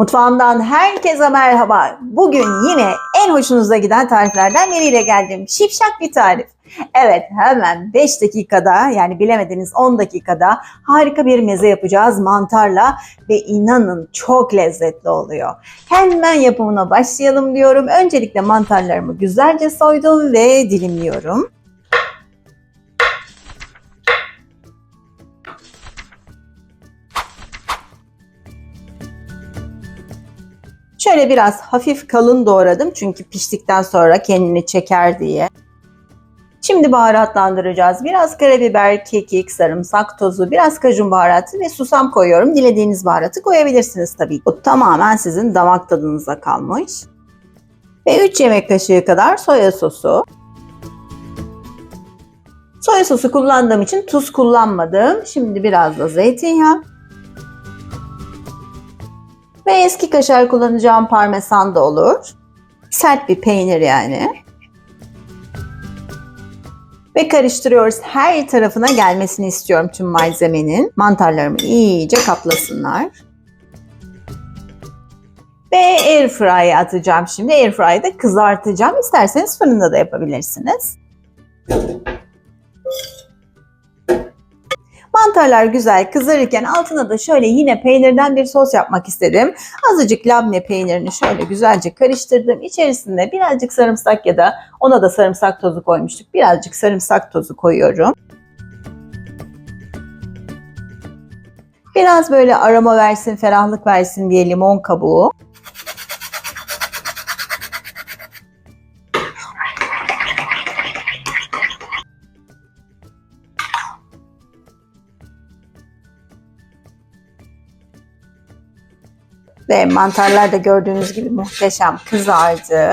Mutfağımdan herkese merhaba. Bugün yine en hoşunuza giden tariflerden biriyle geldim. Şipşak bir tarif. Evet hemen 5 dakikada yani bilemediniz 10 dakikada harika bir meze yapacağız mantarla ve inanın çok lezzetli oluyor. Hemen yapımına başlayalım diyorum. Öncelikle mantarlarımı güzelce soydum ve dilimliyorum. Şöyle biraz hafif kalın doğradım çünkü piştikten sonra kendini çeker diye. Şimdi baharatlandıracağız. Biraz karabiber, kekik, sarımsak tozu, biraz kajun baharatı ve susam koyuyorum. Dilediğiniz baharatı koyabilirsiniz tabii. Bu tamamen sizin damak tadınıza kalmış. Ve 3 yemek kaşığı kadar soya sosu. Soya sosu kullandığım için tuz kullanmadım. Şimdi biraz da zeytinyağı. Ve eski kaşar kullanacağım parmesan da olur. Sert bir peynir yani. Ve karıştırıyoruz. Her tarafına gelmesini istiyorum tüm malzemenin. Mantarlarımı iyice kaplasınlar. Ve airfryer'e atacağım şimdi. Airfryer'da kızartacağım. İsterseniz fırında da yapabilirsiniz. Mantarlar güzel kızarırken altına da şöyle yine peynirden bir sos yapmak istedim. Azıcık labne peynirini şöyle güzelce karıştırdım. İçerisinde birazcık sarımsak ya da ona da sarımsak tozu koymuştuk. Birazcık sarımsak tozu koyuyorum. Biraz böyle aroma versin, ferahlık versin diye limon kabuğu. Ve mantarlar da gördüğünüz gibi muhteşem kızardı.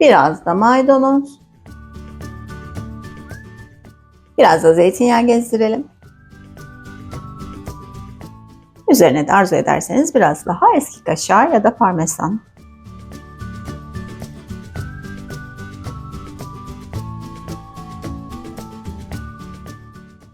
Biraz da maydanoz. Biraz da zeytinyağı gezdirelim. Üzerine de arzu ederseniz biraz daha eski kaşar ya da parmesan.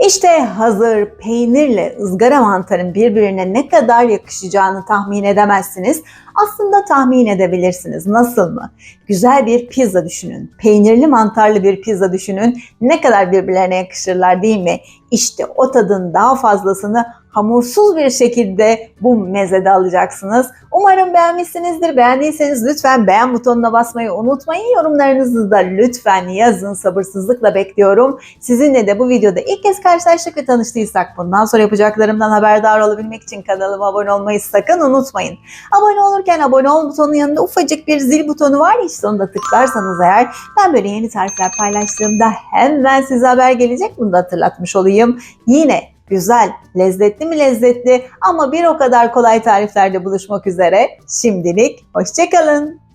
İşte hazır peynirle ızgara mantarın birbirine ne kadar yakışacağını tahmin edemezsiniz. Aslında tahmin edebilirsiniz. Nasıl mı? Güzel bir pizza düşünün. Peynirli mantarlı bir pizza düşünün. Ne kadar birbirlerine yakışırlar değil mi? İşte o tadın daha fazlasını hamursuz bir şekilde bu mezede alacaksınız. Umarım beğenmişsinizdir. Beğendiyseniz lütfen beğen butonuna basmayı unutmayın. Yorumlarınızı da lütfen yazın. Sabırsızlıkla bekliyorum. Sizinle de bu videoda ilk kez karşılaştık ve tanıştıysak bundan sonra yapacaklarımdan haberdar olabilmek için kanalıma abone olmayı sakın unutmayın. Abone olurken abone ol butonunun yanında ufacık bir zil butonu var. İşte onu da tıklarsanız eğer ben böyle yeni tarifler paylaştığımda hemen size haber gelecek. Bunu da hatırlatmış olayım. Yine güzel, lezzetli mi lezzetli ama bir o kadar kolay tariflerde buluşmak üzere. Şimdilik hoşçakalın.